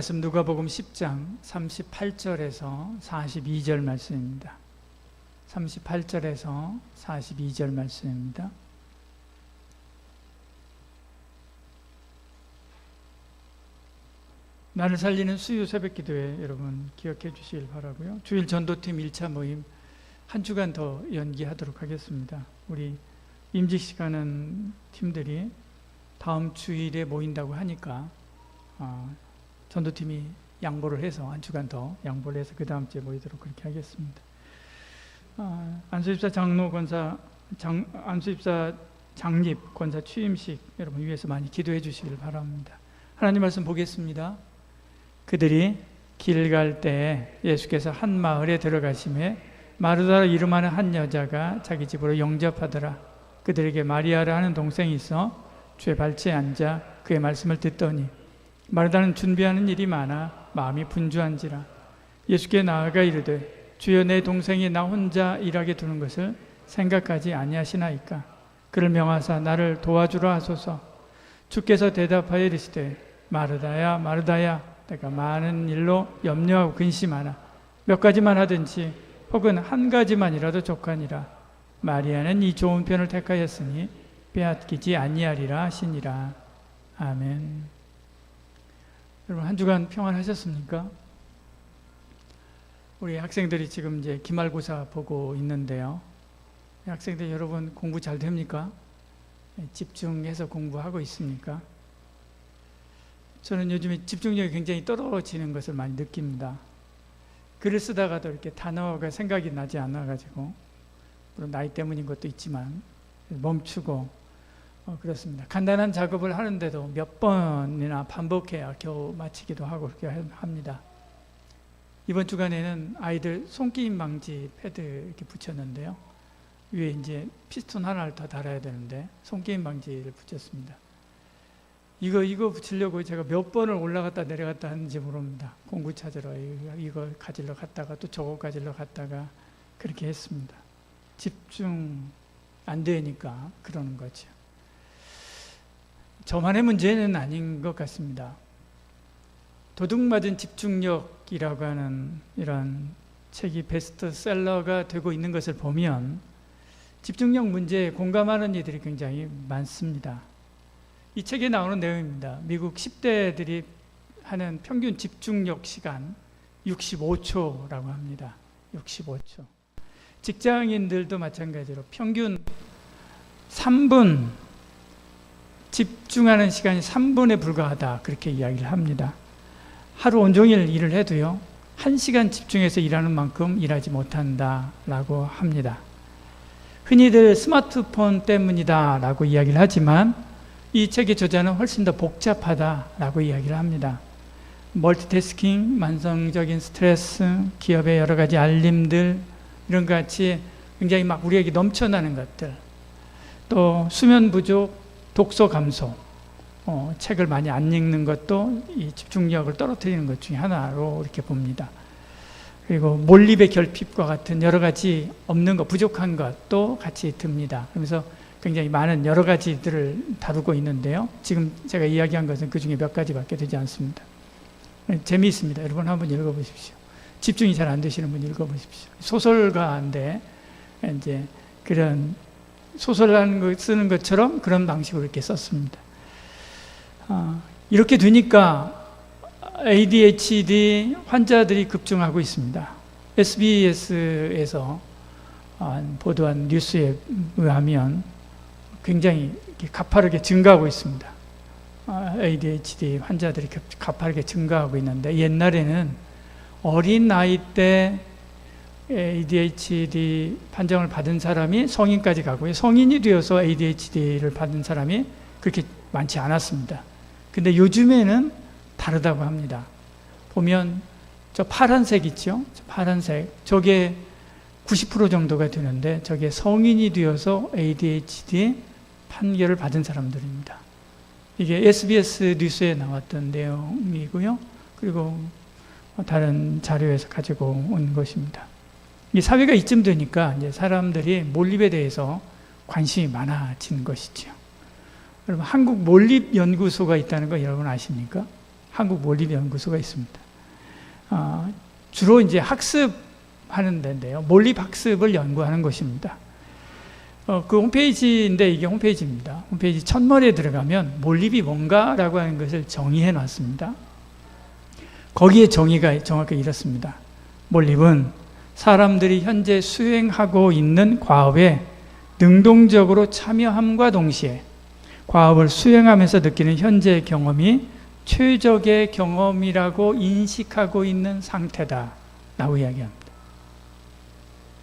말씀 누가복음 10장 38절에서 42절 말씀입니다. 38절에서 42절 말씀입니다. 나를 살리는 수요 새벽 기도회 여러분 기억해 주시길 바라고요. 주일 전도팀 1차 모임 한 주간 더 연기하도록 하겠습니다. 우리 임직 시간은 팀들이 다음 주일에 모인다고 하니까 어, 전도팀이 양보를 해서 한 주간 더 양보를 해서 그 다음 주에 모이도록 그렇게 하겠습니다. 어, 안수입사 장로 권사 장, 안수입사 장립 권사 취임식 여러분 위해서 많이 기도해 주시길 바랍니다. 하나님 말씀 보겠습니다. 그들이 길 갈 때 예수께서 한 마을에 들어가심에 마르다라 이름하는 한 여자가 자기 집으로 영접하더라. 그들에게 마리아라 하는 동생이 있어 주의 발치에 앉아 그의 말씀을 듣더니 마르다는 준비하는 일이 많아 마음이 분주한지라. 예수께 나아가 이르되 주여 내 동생이 나 혼자 일하게 두는 것을 생각하지 아니하시나이까? 그를 명하사 나를 도와주라 하소서. 주께서 대답하여 이르시되 마르다야 마르다야 내가 많은 일로 염려하고 근심하나 몇 가지만 하든지 혹은 한 가지만이라도 족하니라. 마리아는 이 좋은 편을 택하였으니 빼앗기지 아니하리라 하시니라. 아멘 여러분 한 주간 평안하셨습니까? 우리 학생들이 지금 이제 기말고사 보고 있는데요 학생들 여러분 공부 잘 됩니까? 집중해서 공부하고 있습니까? 저는 요즘에 집중력이 굉장히 떨어지는 것을 많이 느낍니다. 글을 쓰다가도 이렇게 단어가 생각이 나지 않아가지고, 물론 나이 때문인 것도 있지만, 멈추고, 어, 그렇습니다. 간단한 작업을 하는데도 몇 번이나 반복해야 겨우 마치기도 하고 그렇게 합니다. 이번 주간에는 아이들 손기임 방지 패드 이렇게 붙였는데요. 위에 이제 피스톤 하나를 더 달아야 되는데, 손기임 방지를 붙였습니다. 이거 이거 붙이려고 제가 몇 번을 올라갔다 내려갔다 하는지 모릅니다. 공구 찾으러 이거 가지러 갔다가 또 저거 가지러 갔다가 그렇게 했습니다. 집중 안 되니까 그러는 거죠. 저만의 문제는 아닌 것 같습니다. 도둑맞은 집중력이라고 하는 이런 책이 베스트셀러가 되고 있는 것을 보면 집중력 문제에 공감하는 이들이 굉장히 많습니다. 이 책에 나오는 내용입니다. 미국 10대들이 하는 평균 집중력 시간 65초라고 합니다. 65초. 직장인들도 마찬가지로 평균 3분 집중하는 시간이 3분에 불과하다. 그렇게 이야기를 합니다. 하루 온종일 일을 해도요. 1시간 집중해서 일하는 만큼 일하지 못한다 라고 합니다. 흔히들 스마트폰 때문이다 라고 이야기를 하지만 이 책의 저자는 훨씬 더 복잡하다 라고 이야기를 합니다. 멀티태스킹, 만성적인 스트레스, 기업의 여러 가지 알림들 이런 것 같이 굉장히 막 우리에게 넘쳐나는 것들, 또 수면 부족, 독서 감소, 어, 책을 많이 안 읽는 것도 이 집중력을 떨어뜨리는 것 중에 하나로 이렇게 봅니다. 그리고 몰입의 결핍과 같은 여러 가지 없는 것, 부족한 것도 같이 듭니다. 그러면서 굉장히 많은 여러 가지들을 다루고 있는데요. 지금 제가 이야기한 것은 그 중에 몇 가지밖에 되지 않습니다. 재미있습니다. 여러분 한번 읽어보십시오. 집중이 잘 안 되시는 분 읽어보십시오. 소설가인데 이제 그런 소설하는 거 쓰는 것처럼 그런 방식으로 이렇게 썼습니다. 아, 이렇게 되니까 ADHD 환자들이 급증하고 있습니다. SBS에서 보도한 뉴스에 의하면 굉장히 가파르게 증가하고 있습니다. ADHD 환자들이 가파르게 증가하고 있는데 옛날에는 어린 나이 때 ADHD 판정을 받은 사람이 성인까지 가고요. 성인이 되어서 ADHD를 받은 사람이 그렇게 많지 않았습니다. 근데 요즘에는 다르다고 합니다. 보면 저 파란색 있죠? 저 파란색. 저게 90% 정도가 되는데 저게 성인이 되어서 ADHD 판결을 받은 사람들입니다. 이게 SBS 뉴스에 나왔던 내용이고요. 그리고 다른 자료에서 가지고 온 것입니다. 이 사회가 이쯤 되니까 이제 사람들이 몰입에 대해서 관심이 많아진 것이죠. 여러분 한국 몰입 연구소가 있다는 거 여러분 아십니까? 한국 몰입 연구소가 있습니다. 아, 주로 이제 학습하는 데인데요. 몰입 학습을 연구하는 것입니다. 어, 그 홈페이지인데 이게 홈페이지입니다. 홈페이지 첫머리에 들어가면 몰입이 뭔가라고 하는 것을 정의해 놨습니다. 거기에 정의가 정확히 이렇습니다. 몰입은 사람들이 현재 수행하고 있는 과업에 능동적으로 참여함과 동시에 과업을 수행하면서 느끼는 현재의 경험이 최적의 경험이라고 인식하고 있는 상태다 라고 이야기합니다.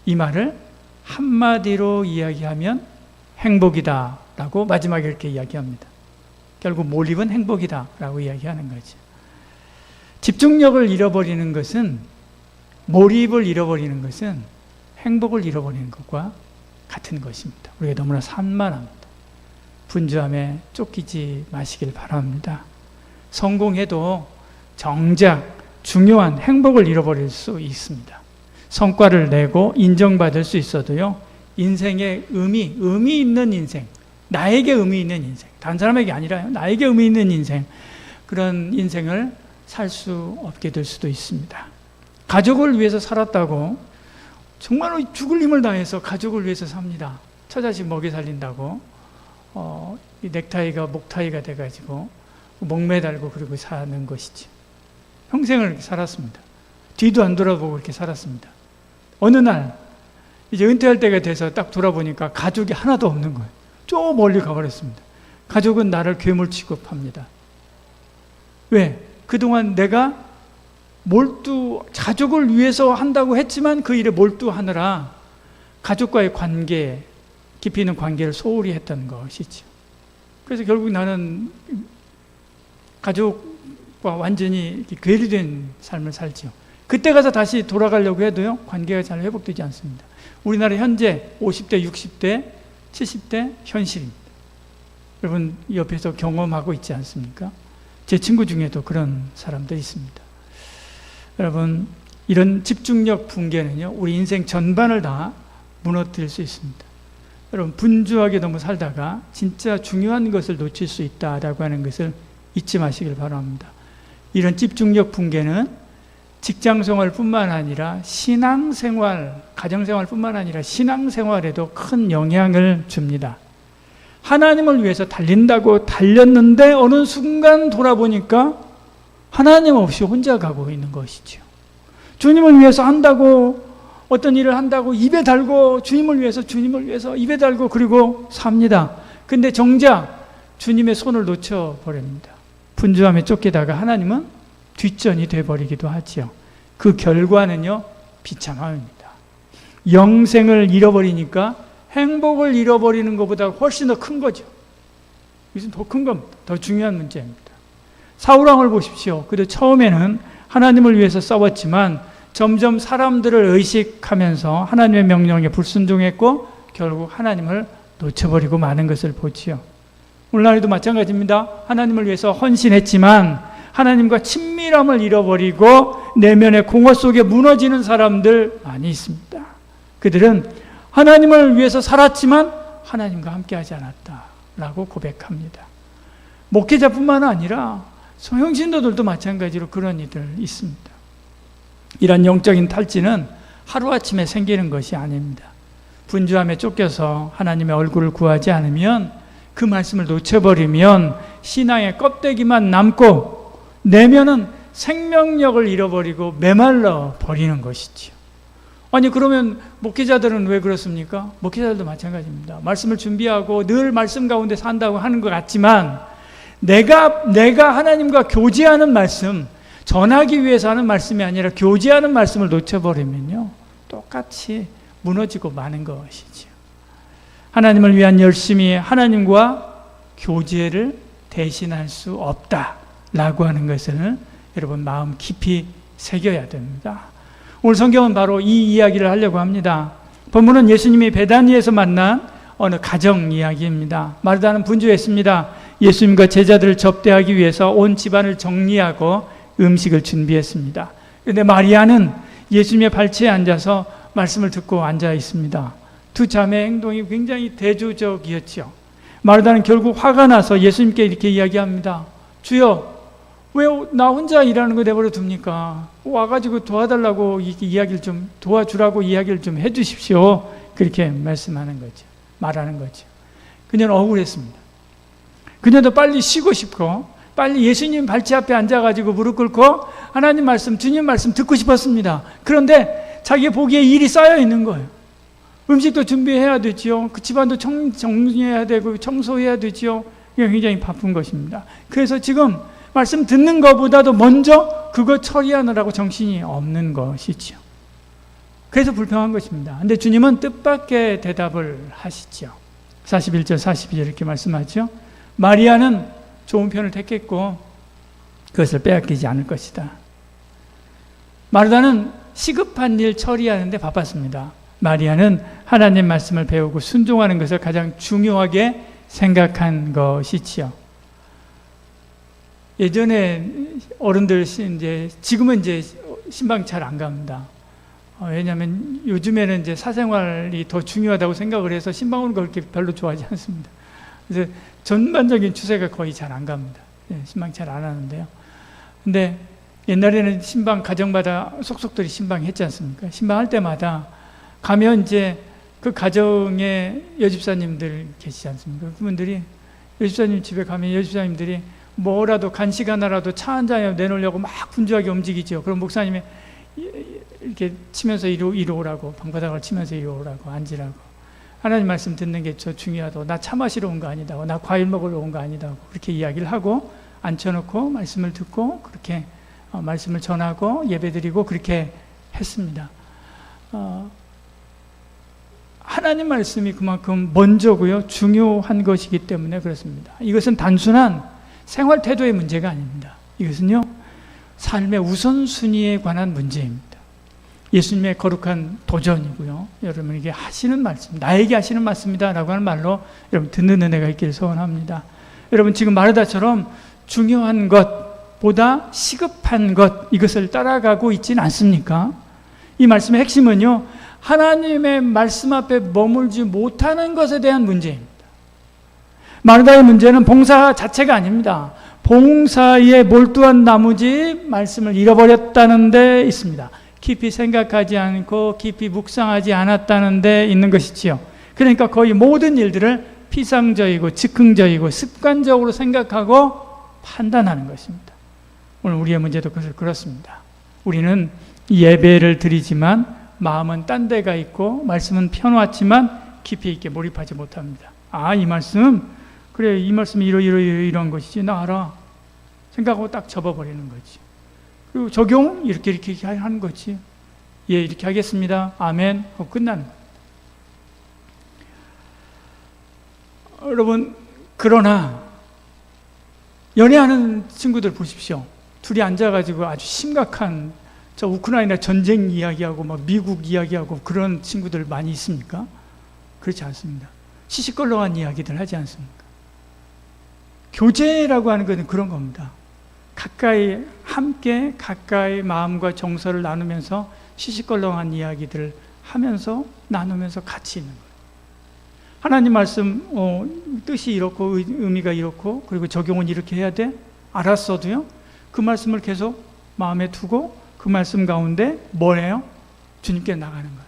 이 말을 한마디로 이야기하면 행복이다 라고 마지막에 이렇게 이야기합니다. 결국 몰입은 행복이다 라고 이야기하는 거죠. 집중력을 잃어버리는 것은 몰입을 잃어버리는 것은 행복을 잃어버리는 것과 같은 것입니다. 우리가 너무나 산만합니다. 분주함에 쫓기지 마시길 바랍니다. 성공해도 정작 중요한 행복을 잃어버릴 수 있습니다. 성과를 내고 인정받을 수 있어도요, 인생의 의미, 의미 있는 인생, 나에게 의미 있는 인생, 다른 사람에게 아니라요, 나에게 의미 있는 인생, 그런 인생을 살 수 없게 될 수도 있습니다. 가족을 위해서 살았다고 정말로 죽을 힘을 다해서 가족을 위해서 삽니다. 처자식 먹여 살린다고 어, 이 넥타이가 목타이가 돼가지고 목매달고 그리고 사는 것이지. 평생을 살았습니다. 뒤도 안 돌아보고 이렇게 살았습니다. 어느 날 이제 은퇴할 때가 돼서 딱 돌아보니까 가족이 하나도 없는 거예요. 저 멀리 가버렸습니다. 가족은 나를 괴물 취급합니다. 왜? 그동안 내가 몰두, 가족을 위해서 한다고 했지만 그 일에 몰두하느라 가족과의 관계, 깊이 있는 관계를 소홀히 했던 것이죠. 그래서 결국 나는 가족과 완전히 괴리된 삶을 살죠. 그때 가서 다시 돌아가려고 해도요, 관계가 잘 회복되지 않습니다. 우리나라 현재 50대, 60대, 70대 현실입니다. 여러분 옆에서 경험하고 있지 않습니까? 제 친구 중에도 그런 사람들이 있습니다. 여러분, 이런 집중력 붕괴는요, 우리 인생 전반을 다 무너뜨릴 수 있습니다. 여러분, 분주하게 너무 살다가 진짜 중요한 것을 놓칠 수 있다라고 하는 것을 잊지 마시길 바랍니다. 이런 집중력 붕괴는 직장 생활 뿐만 아니라 신앙 생활, 가정 생활 뿐만 아니라 신앙 생활에도 큰 영향을 줍니다. 하나님을 위해서 달린다고 달렸는데 어느 순간 돌아보니까 하나님 없이 혼자 가고 있는 것이죠. 주님을 위해서 한다고 어떤 일을 한다고 입에 달고 주님을 위해서 주님을 위해서 입에 달고 그리고 삽니다. 근데 정작 주님의 손을 놓쳐 버립니다. 분주함에 쫓기다가 하나님은 뒷전이 돼 버리기도 하지요. 그 결과는요. 비참함입니다. 영생을 잃어버리니까 행복을 잃어버리는 것보다 훨씬 더 큰 거죠. 이것은 더 큰 겁니다. 더 중요한 문제입니다. 사울왕을 보십시오. 그도 처음에는 하나님을 위해서 싸웠지만 점점 사람들을 의식하면서 하나님의 명령에 불순종했고 결국 하나님을 놓쳐버리고 마는 것을 보지요. 오늘날에도 마찬가지입니다. 하나님을 위해서 헌신했지만 하나님과 친밀함을 잃어버리고 내면의 공허 속에 무너지는 사람들 많이 있습니다. 그들은 하나님을 위해서 살았지만 하나님과 함께하지 않았다라고 고백합니다. 목회자뿐만 아니라 소형신도들도 마찬가지로 그런 이들 있습니다. 이런 영적인 탈진은 하루아침에 생기는 것이 아닙니다. 분주함에 쫓겨서 하나님의 얼굴을 구하지 않으면 그 말씀을 놓쳐버리면 신앙의 껍데기만 남고 내면은 생명력을 잃어버리고 메말라 버리는 것이지요. 아니 그러면 목회자들은 왜 그렇습니까? 목회자들도 마찬가지입니다. 말씀을 준비하고 늘 말씀 가운데 산다고 하는 것 같지만 내가 내가 하나님과 교제하는 말씀 전하기 위해서 하는 말씀이 아니라 교제하는 말씀을 놓쳐버리면요 똑같이 무너지고 마는 것이죠. 하나님을 위한 열심히 하나님과 교제를 대신할 수 없다라고 하는 것을 여러분 마음 깊이 새겨야 됩니다. 오늘 성경은 바로 이 이야기를 하려고 합니다. 본문은 예수님이 베다니에서 만난 어느 가정 이야기입니다. 마르다는 분주했습니다. 예수님과 제자들을 접대하기 위해서 온 집안을 정리하고 음식을 준비했습니다. 그런데 마리아는 예수님의 발치에 앉아서 말씀을 듣고 앉아 있습니다. 두 자매의 행동이 굉장히 대조적이었죠. 마르다는 결국 화가 나서 예수님께 이렇게 이야기합니다. 주여, 왜 나 혼자 일하는 거 내버려 둡니까? 와가지고 도와달라고 이- 이야기를 좀 도와주라고 이야기를 좀 해주십시오. 그렇게 말씀하는 거죠. 말하는 거죠. 그녀는 억울했습니다. 그녀도 빨리 쉬고 싶고 빨리 예수님 발치 앞에 앉아가지고 무릎 꿇고 하나님 말씀, 주님 말씀 듣고 싶었습니다. 그런데 자기 보기에 일이 쌓여 있는 거예요. 음식도 준비해야 되지요. 그 집안도 청, 정리해야 되고 청소해야 되지요. 굉장히 바쁜 것입니다. 그래서 지금 말씀 듣는 것보다도 먼저 그거 처리하느라고 정신이 없는 것이지요. 그래서 불평한 것입니다. 근데 주님은 뜻밖의 대답을 하시죠. 41절, 42절 이렇게 말씀하죠. 마리아는 좋은 편을 택했고 그것을 빼앗기지 않을 것이다. 마르다는 시급한 일 처리하는데 바빴습니다. 마리아는 하나님 말씀을 배우고 순종하는 것을 가장 중요하게 생각한 것이지요. 예전에 어른들 이제 지금은 이제 신방 잘 안 갑니다. 어, 왜냐하면 요즘에는 이제 사생활이 더 중요하다고 생각을 해서 신방을 그렇게 별로 좋아하지 않습니다. 그래서 전반적인 추세가 거의 잘 안 갑니다. 예, 신방 잘 안 하는데요. 근데 옛날에는 신방 가정마다 속속들이 신방 했지 않습니까? 신방 할 때마다 가면 이제 그 가정의 여집사님들 계시지 않습니까? 그분들이 여집사님 집에 가면 여집사님들이 뭐라도 간식 하나라도 차 한 잔에 내놓으려고 막 분주하게 움직이죠. 그럼 목사님이 이렇게 치면서 이리 오라고 방바닥을 치면서 이리 오라고 앉으라고 하나님 말씀 듣는 게 저 중요하다고 나 차 마시러 온 거 아니다고 나 과일 먹으러 온 거 아니다고 그렇게 이야기를 하고 앉혀놓고 말씀을 듣고 그렇게 어, 말씀을 전하고 예배드리고 그렇게 했습니다. 어, 하나님 말씀이 그만큼 먼저고요 중요한 것이기 때문에 그렇습니다. 이것은 단순한 생활 태도의 문제가 아닙니다. 이것은요 삶의 우선순위에 관한 문제입니다. 예수님의 거룩한 도전이고요. 여러분에게 하시는 말씀, 나에게 하시는 말씀이다 라고 하는 말로 여러분 듣는 은혜가 있기를 소원합니다. 여러분 지금 마르다처럼 중요한 것 보다 시급한 것 이것을 따라가고 있지는 않습니까? 이 말씀의 핵심은요. 하나님의 말씀 앞에 머물지 못하는 것에 대한 문제입니다. 마르다의 문제는 봉사 자체가 아닙니다. 봉사에 몰두한 나머지 말씀을 잃어버렸다는 데 있습니다. 깊이 생각하지 않고 깊이 묵상하지 않았다는 데 있는 것이지요. 그러니까 거의 모든 일들을 피상적이고 즉흥적이고 습관적으로 생각하고 판단하는 것입니다. 오늘 우리의 문제도 그것을 그렇습니다. 우리는 예배를 드리지만 마음은 딴 데가 있고 말씀은 펴놓았지만 깊이 있게 몰입하지 못합니다. 아, 이 말씀 그래 이 말씀이 이러 이러 이런 것이지 나 알아 생각하고 딱 접어버리는 거지. 그리고 적용 이렇게 이렇게 하는 거지. 예 이렇게 하겠습니다. 아멘 하고 끝나는 거예요. 여러분 그러나 연애하는 친구들 보십시오. 둘이 앉아가지고 아주 심각한 저 우크라이나 전쟁 이야기하고 막 미국 이야기하고 그런 친구들 많이 있습니까? 그렇지 않습니다. 시시껄렁한 이야기들 하지 않습니까? 교제라고 하는 것은 그런 겁니다. 가까이 함께 가까이 마음과 정서를 나누면서 시시껄렁한 이야기들을 하면서 나누면서 같이 있는 거예요. 하나님 말씀 어, 뜻이 이렇고 의미가 이렇고 그리고 적용은 이렇게 해야 돼 알았어도요 그 말씀을 계속 마음에 두고 그 말씀 가운데 뭐예요? 주님께 나가는 거예요.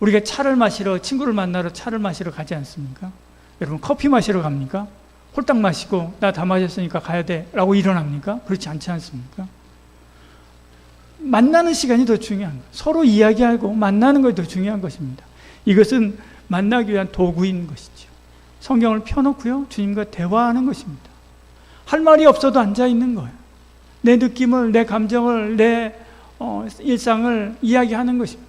우리가 차를 마시러 친구를 만나러 차를 마시러 가지 않습니까? 여러분 커피 마시러 갑니까? 홀딱 마시고 나 다 마셨으니까 가야 돼 라고 일어납니까? 그렇지 않지 않습니까? 만나는 시간이 더 중요한 거예요. 서로 이야기하고 만나는 것이 더 중요한 것입니다. 이것은 만나기 위한 도구인 것이죠. 성경을 펴놓고요 주님과 대화하는 것입니다. 할 말이 없어도 앉아 있는 거예요. 내 느낌을, 내 감정을, 내 어, 일상을 이야기하는 것입니다.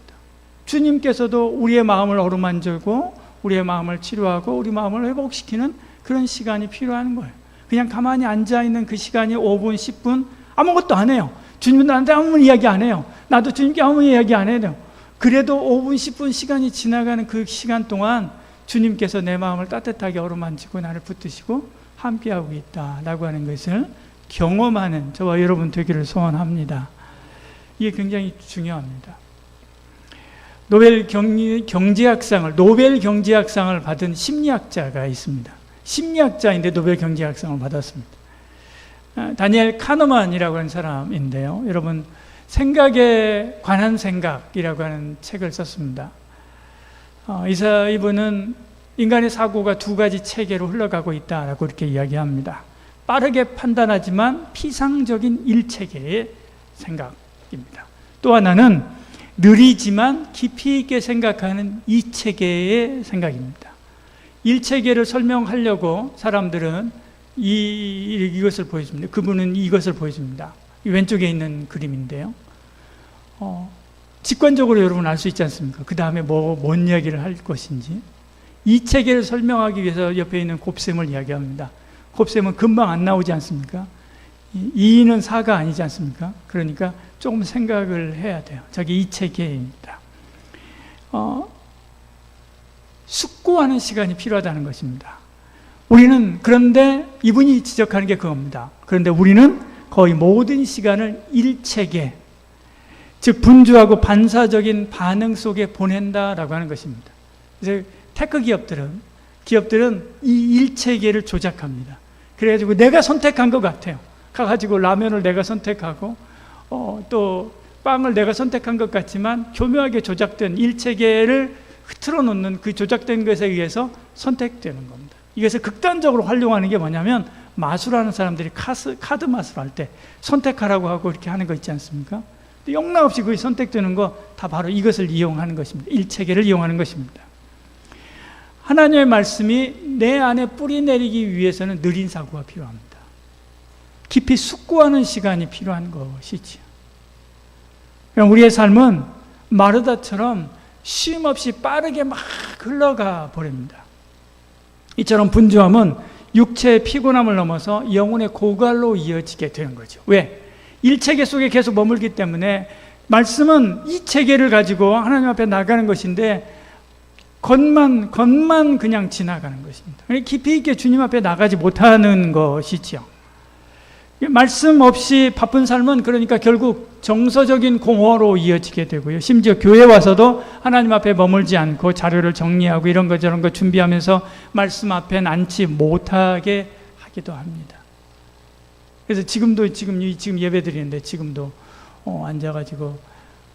주님께서도 우리의 마음을 어루만지고 우리의 마음을 치료하고 우리 마음을 회복시키는 그런 시간이 필요한 거예요. 그냥 가만히 앉아 있는 그 시간이 5분, 10분 아무것도 안 해요. 주님은 나한테 아무 이야기 안 해요. 나도 주님께 아무 이야기 안 해요. 그래도 5분, 10분 시간이 지나가는 그 시간 동안 주님께서 내 마음을 따뜻하게 어루만지고 나를 붙드시고 함께하고 있다라고 하는 것을 경험하는 저와 여러분 되기를 소원합니다. 이게 굉장히 중요합니다. 노벨 경제학상을 노벨 경제학상을 받은 심리학자가 있습니다. 심리학자인데 노벨 경제학상을 받았습니다. 어, 다니엘 카너만이라고 하는 사람인데요. 여러분 생각에 관한 생각이라고 하는 책을 썼습니다. 어, 이사 이분은 인간의 사고가 두 가지 체계로 흘러가고 있다라고 이렇게 이야기합니다. 빠르게 판단하지만 피상적인 일체계의 생각입니다. 또 하나는 느리지만 깊이 있게 생각하는 이체계의 생각입니다. 일체계를 설명하려고 사람들은 이, 이것을 보여줍니다. 그분은 이것을 보여줍니다. 왼쪽에 있는 그림인데요. 어, 직관적으로 여러분 알 수 있지 않습니까? 그 다음에 뭐, 뭔 이야기를 할 것인지. 이 체계를 설명하기 위해서 옆에 있는 곱셈을 이야기합니다. 곱셈은 금방 안 나오지 않습니까? 2는 4가 아니지 않습니까? 그러니까 조금 생각을 해야 돼요. 저게 이 체계입니다. 어, 숙고하는 시간이 필요하다는 것입니다. 우리는 그런데 이분이 지적하는 게 그겁니다. 그런데 우리는 거의 모든 시간을 일체계, 즉 분주하고 반사적인 반응 속에 보낸다라고 하는 것입니다. 그래서 테크 기업들은 기업들은 이 일체계를 조작합니다. 그래가지고 내가 선택한 것 같아요. 가가지고 라면을 내가 선택하고 어, 또 빵을 내가 선택한 것 같지만 교묘하게 조작된 일체계를 흐트러 놓는 그 조작된 것에 의해서 선택되는 겁니다. 이것을 극단적으로 활용하는 게 뭐냐면 마술하는 사람들이 카스, 카드 마술 할 때 선택하라고 하고 이렇게 하는 거 있지 않습니까? 영락없이 그게 선택되는 거 다 바로 이것을 이용하는 것입니다. 일체계를 이용하는 것입니다. 하나님의 말씀이 내 안에 뿌리 내리기 위해서는 느린 사고가 필요합니다. 깊이 숙고하는 시간이 필요한 것이지요. 우리의 삶은 마르다처럼 쉼 없이 빠르게 막 흘러가 버립니다. 이처럼 분주함은 육체의 피곤함을 넘어서 영혼의 고갈로 이어지게 되는 거죠. 왜? 일체계 속에 계속 머물기 때문에 말씀은 이 체계를 가지고 하나님 앞에 나가는 것인데 겉만 겉만 그냥 지나가는 것입니다. 깊이 있게 주님 앞에 나가지 못하는 것이지요. 말씀 없이 바쁜 삶은 그러니까 결국 정서적인 공허로 이어지게 되고요. 심지어 교회 와서도 하나님 앞에 머물지 않고 자료를 정리하고 이런 것 저런 거 준비하면서 말씀 앞에 앉지 못하게 하기도 합니다. 그래서 지금도 지금 지금 예배 드리는데 지금도 어, 앉아가지고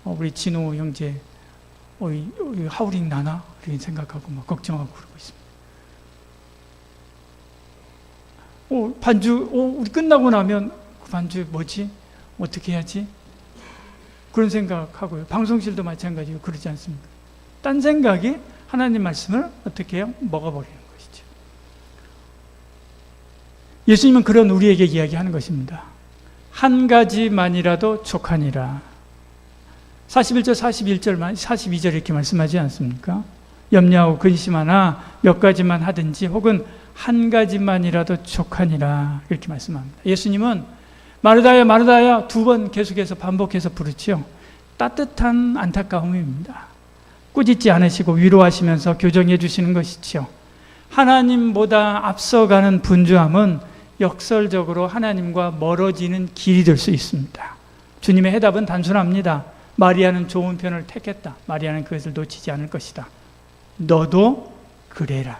어, 우리 진호 형제 어, 하우링 나나 이렇게 생각하고 막 걱정하고 그러고 있습니다. 어, 반주, 어, 우리 끝나고 나면 그 반주 뭐지? 어떻게 해야지? 그런 생각하고요. 방송실도 마찬가지고 그러지 않습니까? 딴 생각이 하나님 말씀을 어떻게 해요? 먹어버리는 것이죠. 예수님은 그런 우리에게 이야기하는 것입니다. 한 가지만이라도 족하니라. 41절, 41절, 42절 이렇게 말씀하지 않습니까? 염려하고 근심하나 몇 가지만 하든지 혹은 한 가지만이라도 족하니라 이렇게 말씀합니다. 예수님은 마르다야 마르다야 두 번 계속해서 반복해서 부르죠. 따뜻한 안타까움입니다. 꾸짖지 않으시고 위로하시면서 교정해 주시는 것이죠. 하나님보다 앞서가는 분주함은 역설적으로 하나님과 멀어지는 길이 될 수 있습니다. 주님의 해답은 단순합니다. 마리아는 좋은 편을 택했다. 마리아는 그것을 놓치지 않을 것이다. 너도 그래라.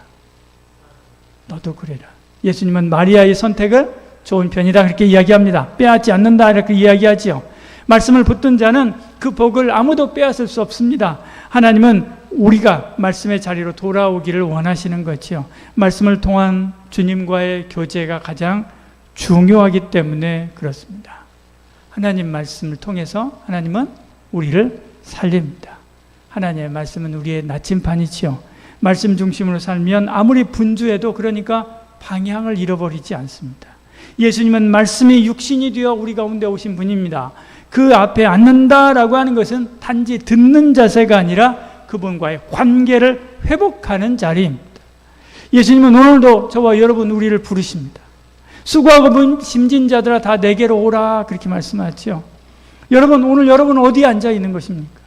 너도 그래라. 예수님은 마리아의 선택을 좋은 편이다 그렇게 이야기합니다. 빼앗지 않는다 이렇게 이야기하지요. 말씀을 붙든 자는 그 복을 아무도 빼앗을 수 없습니다. 하나님은 우리가 말씀의 자리로 돌아오기를 원하시는 거지요. 말씀을 통한 주님과의 교제가 가장 중요하기 때문에 그렇습니다. 하나님 말씀을 통해서 하나님은 우리를 살립니다. 하나님의 말씀은 우리의 나침판이지요. 말씀 중심으로 살면 아무리 분주해도 그러니까 방향을 잃어버리지 않습니다. 예수님은 말씀이 육신이 되어 우리 가운데 오신 분입니다. 그 앞에 앉는다라고 하는 것은 단지 듣는 자세가 아니라 그분과의 관계를 회복하는 자리입니다. 예수님은 오늘도 저와 여러분 우리를 부르십니다. 수고하고 심진 자들아 다 내게로 오라 그렇게 말씀하죠. 여러분 오늘 여러분 어디에 앉아 있는 것입니까?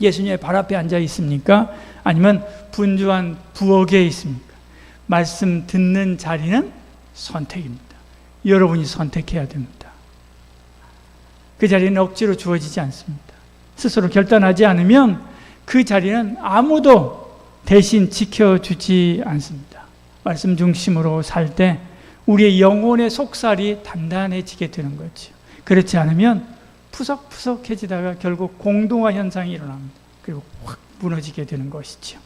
예수님의 발 앞에 앉아 있습니까? 아니면 분주한 부엌에 있습니까? 말씀 듣는 자리는 선택입니다. 여러분이 선택해야 됩니다. 그 자리는 억지로 주어지지 않습니다. 스스로 결단하지 않으면 그 자리는 아무도 대신 지켜주지 않습니다. 말씀 중심으로 살 때 우리의 영혼의 속살이 단단해지게 되는 거죠. 그렇지 않으면 푸석푸석해지다가 결국 공동화 현상이 일어납니다. 무너지게 되는 것이죠.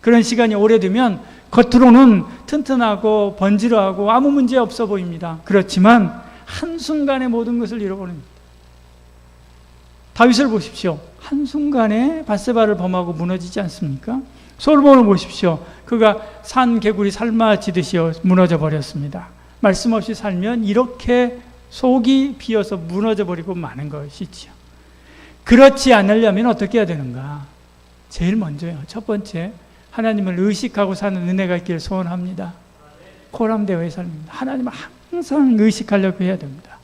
그런 시간이 오래되면 겉으로는 튼튼하고 번지르하고 아무 문제 없어 보입니다. 그렇지만 한순간에 모든 것을 잃어버립니다. 다윗을 보십시오. 한순간에 바세바를 범하고 무너지지 않습니까? 솔몬을 보십시오. 그가 산 개구리 삶아지듯이 무너져 버렸습니다. 말씀 없이 살면 이렇게 속이 비어서 무너져 버리고 마는 것이지요. 그렇지 않으려면 어떻게 해야 되는가? 제일 먼저요. 첫 번째, 하나님을 의식하고 사는 은혜가 있기를 소원합니다. 코람대어의 삶입니다. 하나님을 항상 의식하려고 해야 됩니다.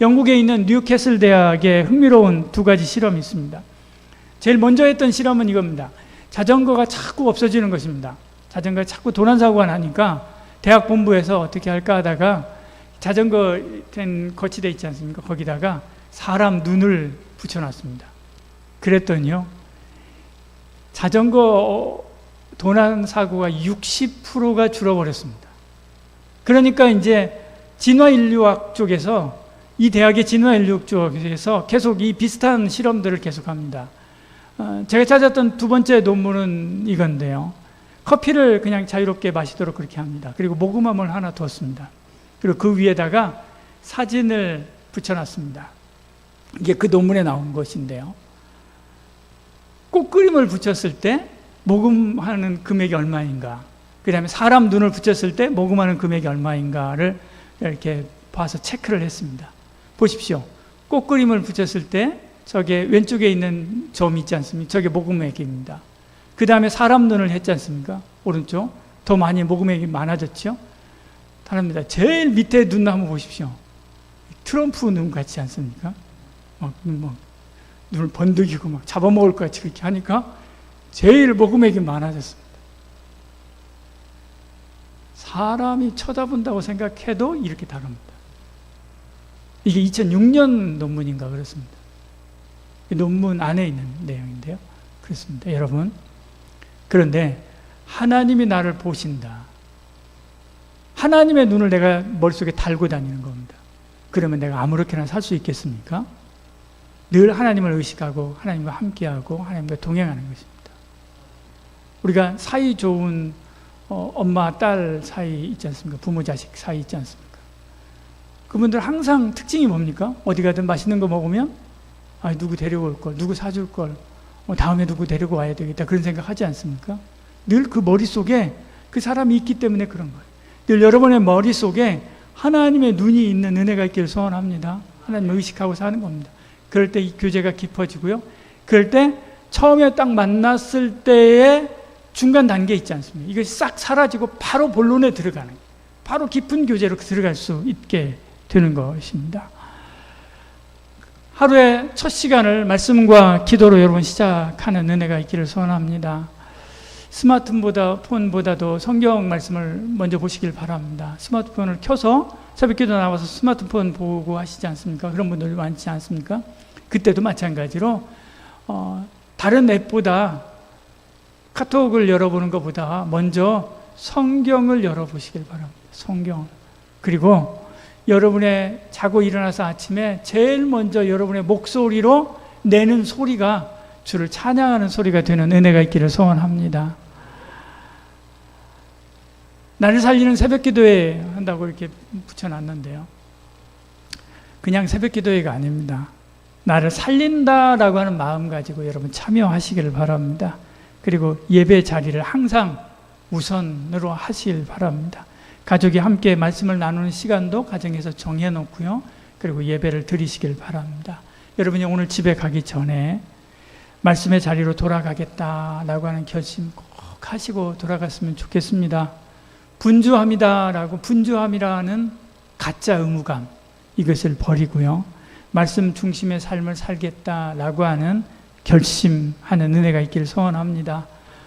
영국에 있는 뉴캐슬 대학에 흥미로운 두 가지 실험이 있습니다. 제일 먼저 했던 실험은 이겁니다. 자전거가 자꾸 없어지는 것입니다. 자전거가 자꾸 도난사고가 나니까 대학 본부에서 어떻게 할까 하다가 자전거 된 거치대 있지 않습니까? 거기다가 사람 눈을 붙여놨습니다. 그랬더니요, 자전거 도난 사고가 60%가 줄어버렸습니다. 그러니까 이제 진화인류학 쪽에서 이 대학의 진화인류학 쪽에서 계속 이 비슷한 실험들을 계속합니다. 어, 제가 찾았던 두 번째 논문은 이건데요. 커피를 그냥 자유롭게 마시도록 그렇게 합니다. 그리고 모금함을 하나 두었습니다. 그리고 그 위에다가 사진을 붙여놨습니다. 이게 그 논문에 나온 것인데요. 꽃그림을 붙였을 때 모금하는 금액이 얼마인가, 그 다음에 사람 눈을 붙였을 때 모금하는 금액이 얼마인가를 이렇게 봐서 체크를 했습니다. 보십시오. 꽃그림을 붙였을 때 저게 왼쪽에 있는 점 있지 않습니까? 저게 모금액입니다. 그 다음에 사람 눈을 했지 않습니까? 오른쪽. 더 많이 모금액이 많아졌죠? 다릅니다. 제일 밑에 눈 한번 보십시오. 트럼프 눈 같지 않습니까? 막, 막 눈을 번득이고 막 잡아먹을 것 같이 그렇게 하니까 제일 모금액이 많아졌습니다. 사람이 쳐다본다고 생각해도 이렇게 다릅니다. 이게 2006년 논문인가 그렇습니다. 논문 안에 있는 내용인데요. 그렇습니다. 여러분. 그런데 하나님이 나를 보신다. 하나님의 눈을 내가 머릿속에 달고 다니는 겁니다. 그러면 내가 아무렇게나 살 수 있겠습니까? 늘 하나님을 의식하고 하나님과 함께하고 하나님과 동행하는 것입니다. 우리가 사이 좋은 어, 엄마 딸 사이 있지 않습니까? 부모 자식 사이 있지 않습니까? 그분들 항상 특징이 뭡니까? 어디 가든 맛있는 거 먹으면 아, 누구 데려올 걸, 누구 사줄 걸, 어, 다음에 누구 데리고 와야 되겠다 그런 생각 하지 않습니까? 늘 그 머릿속에 그 사람이 있기 때문에 그런 거예요. 늘 여러분의 머릿속에 하나님의 눈이 있는 은혜가 있기를 소원합니다. 하나님을 의식하고 사는 겁니다. 그럴 때 이 교제가 깊어지고요. 그럴 때 처음에 딱 만났을 때의 중간 단계 있지 않습니까? 이것이 싹 사라지고 바로 본론에 들어가는, 바로 깊은 교제로 들어갈 수 있게 되는 것입니다. 하루의 첫 시간을 말씀과 기도로 여러분 시작하는 은혜가 있기를 소원합니다. 스마트폰보다 폰보다도 성경 말씀을 먼저 보시길 바랍니다. 스마트폰을 켜서 새벽기도 나와서 스마트폰 보고 하시지 않습니까? 그런 분들 많지 않습니까? 그때도 마찬가지로 어, 다른 앱보다 카톡을 열어보는 것보다 먼저 성경을 열어보시길 바랍니다. 성경 그리고 여러분의 자고 일어나서 아침에 제일 먼저 여러분의 목소리로 내는 소리가 주를 찬양하는 소리가 되는 은혜가 있기를 소원합니다. 나를 살리는 새벽 기도회 한다고 이렇게 붙여놨는데요. 그냥 새벽 기도회가 아닙니다. 나를 살린다라고 하는 마음 가지고 여러분 참여하시기를 바랍니다. 그리고 예배 자리를 항상 우선으로 하시길 바랍니다. 가족이 함께 말씀을 나누는 시간도 가정에서 정해놓고요. 그리고 예배를 드리시길 바랍니다. 여러분이 오늘 집에 가기 전에 말씀의 자리로 돌아가겠다라고 하는 결심 꼭 하시고 돌아갔으면 좋겠습니다. 분주함이다라고 분주함이라는 가짜 의무감 이것을 버리고요. 말씀 중심의 삶을 살겠다라고 하는 결심하는 은혜가 있기를 소원합니다.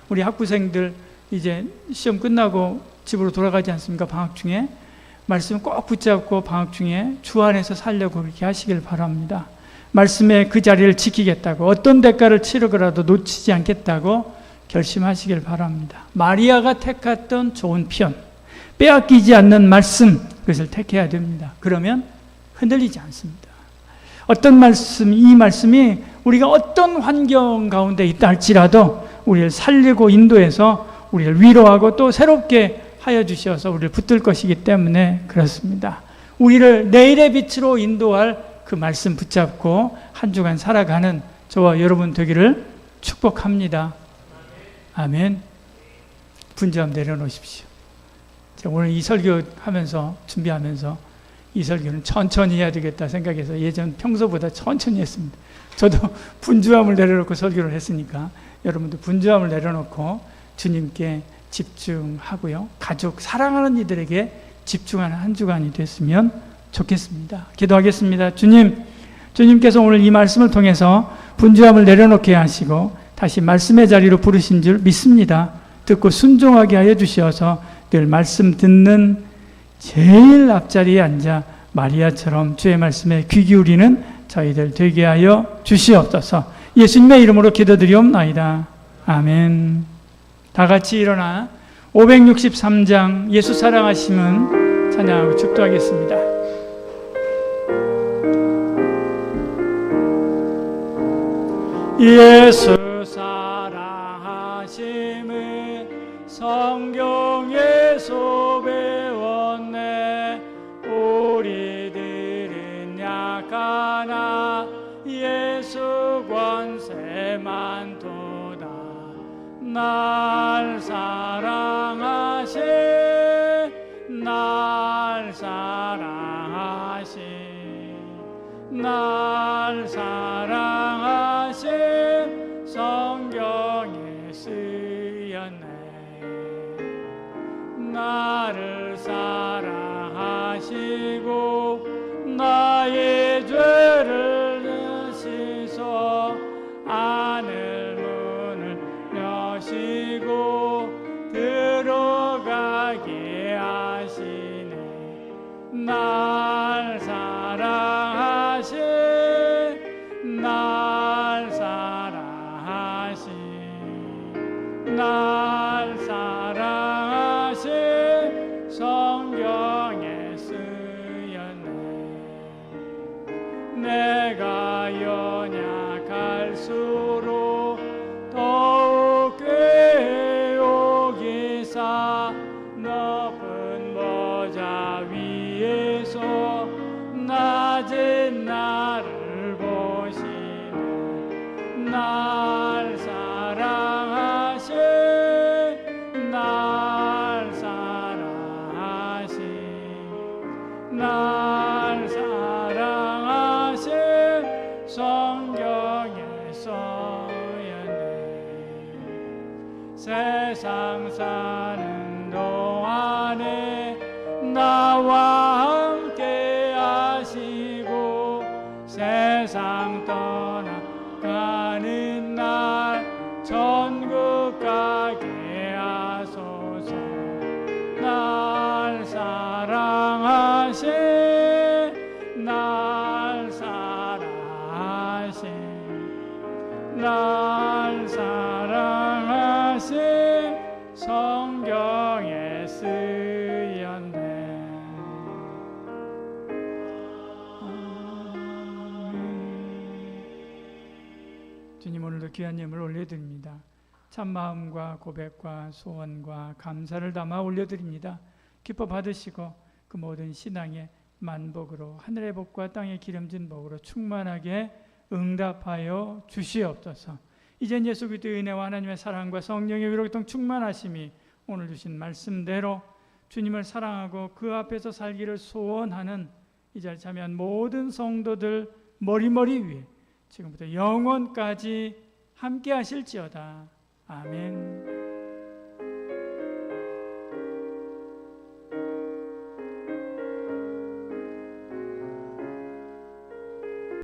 우리 학부생들 이제 시험 끝나고 집으로 돌아가지 않습니까? 방학 중에 말씀 꼭 붙잡고 방학 중에 주 안에서 살려고 그렇게 하시길 바랍니다. 말씀의 그 자리를 지키겠다고 어떤 대가를 치르더라도 놓치지 않겠다고 결심하시길 바랍니다. 마리아가 택했던 좋은 편, 빼앗기지 않는 말씀, 그것을 택해야 됩니다. 그러면 흔들리지 않습니다. 어떤 말씀, 이 말씀이 우리가 어떤 환경 가운데 있다 할지라도 우리를 살리고 인도해서 우리를 위로하고 또 새롭게 하여 주셔서 우리를 붙들 것이기 때문에 그렇습니다. 우리를 내일의 빛으로 인도할 그 말씀 붙잡고 한 주간 살아가는 저와 여러분 되기를 축복합니다. 아멘. 분주함 내려놓으십시오. 오늘 이 설교 하면서 준비하면서 이 설교는 천천히 해야 되겠다 생각해서 예전 평소보다 천천히 했습니다. 저도 분주함을 내려놓고 설교를 했으니까 여러분도 분주함을 내려놓고 주님께 집중하고요. 가족, 사랑하는 이들에게 집중하는 한 주간이 됐으면 좋겠습니다. 기도하겠습니다. 주님, 주님께서 오늘 이 말씀을 통해서 분주함을 내려놓게 하시고 다시 말씀의 자리로 부르신 줄 믿습니다. 듣고 순종하게 하여 주시어서 늘 말씀 듣는 제일 앞자리에 앉아 마리아처럼 주의 말씀에 귀 기울이는 저희들 되게 하여 주시옵소서. 예수님의 이름으로 기도드리옵나이다. 아멘. 다 같이 일어나 563장 예수 사랑하심은 찬양하고 축도하겠습니다. 예수 성경에서 배웠네 우리들은 약하나 예수 권세만 도다. 날 사랑하시 날 사랑하시 날 사랑 did 성경에 쓰였네. 주님 오늘도 귀한 예물 올려드립니다. 참 마음과 고백과 소원과 감사를 담아 올려드립니다. 기뻐 받으시고 그 모든 신앙의 만복으로 하늘의 복과 땅의 기름진 복으로 충만하게 응답하여 주시옵소서. 이젠 예수 그리스도의 은혜와 하나님의 사랑과 성령의 위로통 충만하심이 오늘 주신 말씀대로 주님을 사랑하고 그 앞에서 살기를 소원하는 이 자리에 참여한 모든 성도들 머리머리 위에 지금부터 영원까지 함께 하실지어다. 아멘.